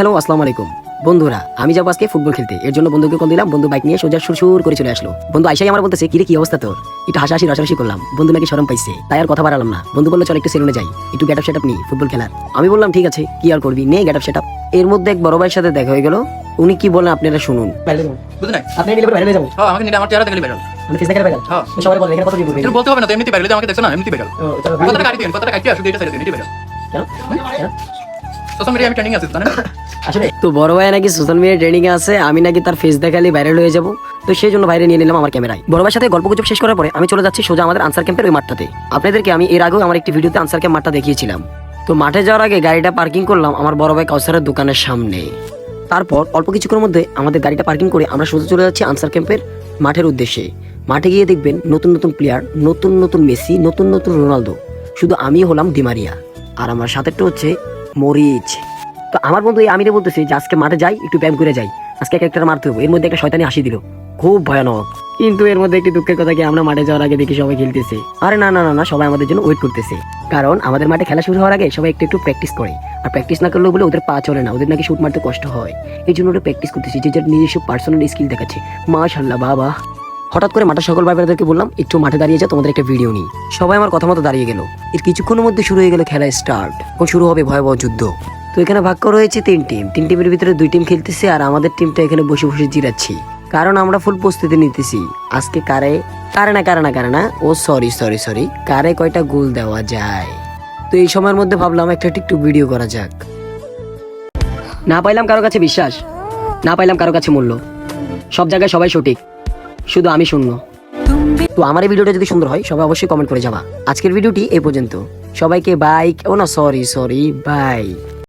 Hello আসসালামু আলাইকুম। বন্ধুরা আমি যাব আজকে ফুটবল খেলতে। এর জন্য বন্ধুকে কল দিলাম বন্ধু বাইক নিয়ে সোজা সুর করে চলে আসলো। বন্ধু আইসাই আমার বলতেছে কিরে কি অবস্থা তোর? একটু হাসাহাসি রসারসি করলাম। বন্ধু নাকি শরম পাইছে তাই আর কথা বাড়ালাম না। বন্ধু বলল চল একটু সেলুনে যাই একটু গেট আপ সেট আপ নি ফুটবল খেলার। আমি বললাম ঠিক আছে কি আর করবি? নে গেট আপ সেট আপ এর মধ্যে এক বড় ভাইয়ের সাথে দেখা হয়ে গেল। উনি কি বলেন আপনারা শুনুন। আপনি নিলে বাইরে যাব। হ্যাঁ আমাকে নিলে আমার চেহারা দেখলে বেরো ফেস দেখার বাইরে হ্যাঁ। সবাই বলে এখানে কত দিব এটা বলতে হবে না তো এমনিতে বেরোলে আমাকে দেখছ না এমনিতে বেরো কথাটা কাটি দিন কাটি আসলে এটা দিন বেরো সোশ্যাল মিডিয়া আমি ট্রেনিং জানেন আসলে তো বড় ভাই নাকি সোশ্যাল মিডিয়া ট্রেনিং আছে, আমি নাকি তার ফেস দেখালে ভাইরাল হয়ে যাব। তো সেই জন্য বাইরে নিয়ে নিলাম আমার ক্যামেরায় বড় ভাইয়ের সাথে গল্প গুজব শেষ করার পরে আমি চলে যাচ্ছি সোজা আমাদের আনসার ক্যাম্পের ওই মাঠটাতে। আপনাদেরকে আমি এর আগেও আমার একটি ভিডিওতে আনসার ক্যাম্প মাঠটা দেখিয়েছিলাম। তো মাঠে যাওয়ার আগে গাড়িটা পার্কিং করলাম আমার বড় ভাই কাউসারের দোকানের সামনে। তারপর অল্প কিছুক্ষণের মধ্যে আমাদের গাড়িটা পার্কিং করে আমরা সোজা চলে যাচ্ছি আনসার ক্যাম্পের মাঠের উদ্দেশ্যে। মাঠে গিয়ে দেখবেন নতুন নতুন প্লেয়ার নতুন নতুন মেসি, নতুন নতুন রোনালদো। শুধু আমি হলাম ডিমারিয়া আর আমার সাথেটা হচ্ছে মরিচ। তো আমার বন্ধু এই আমিরে বলতেছে যে, আজকে মাঠে যাই, একটু ব্যায়াম করে যাই। আজকে এক একটা মারতে হবে এর মধ্যে একটা শয়তানি হাসি দিল। খুব ভয়ানক। কিন্তু এর মধ্যে একটি দুঃখের কথা কি, আমরা মাঠে যাওয়ার আগে দেখি সবাই খেলতেছে। আরে না না না না, সবাই আমাদের জন্য ওয়েট করতেছে। কারণ আমাদের মাঠে খেলা শুরু হওয়ার আগে সবাই একটু একটু প্র্যাকটিস করে। আর প্র্যাকটিস না করলেও বলে ওদের পা চলে না, ওদের নাকি শুট মারতে কষ্ট হয়। এই জন্য ওরা প্র্যাকটিস করতেছে। যে যার নিজস্ব পার্সোনাল স্কিল দেখাচ্ছে। মাশাল্লাহ বাবা। হঠাৎ করে মাঠের সকল ভাই বোনেদেরকে বললাম, একটু মাঠে দাঁড়িয়ে যাও, তোমাদের একটা ভিডিও নিই। সবাই আমার কথা মতো দাঁড়িয়ে গেল। এর কিছুক্ষণের মধ্যে শুরু হয়ে গেল খেলা স্টার্ট এখন শুরু হবে ভয়াবহ যুদ্ধ। তো এখানে ভাগ করা হয়েছে তিন টিম তিন টিমের ভিতরে দুই টিম খেলতেছে আর আমাদের টিমটা এখানে বসে বসে জিরাচ্ছি। কারণ আমরা ফুল প্রস্তুতি নিতেছি। আজকে কারে? কারে না কারে না কারে না? ও সরি সরি সরি কারে কয়টা গোল দেওয়া যায়? তো এই সময়ের মধ্যে ভাবলাম একটা টিকটুক ভিডিও করা যাক। না পাইলাম কারও কাছে বিশ্বাস। না পাইলাম কারও কাছে মূল্য। সব জায়গায় সবাই সঠিক। শুধু আমি শূন্য তো আমার এই ভিডিওটা যদি সুন্দর হয়, সবাই অবশ্যই কমেন্ট করে যাবা। আজকের ভিডিওটি এ পর্যন্ত। সবাইকে বাইক ও না সরি সরি বাই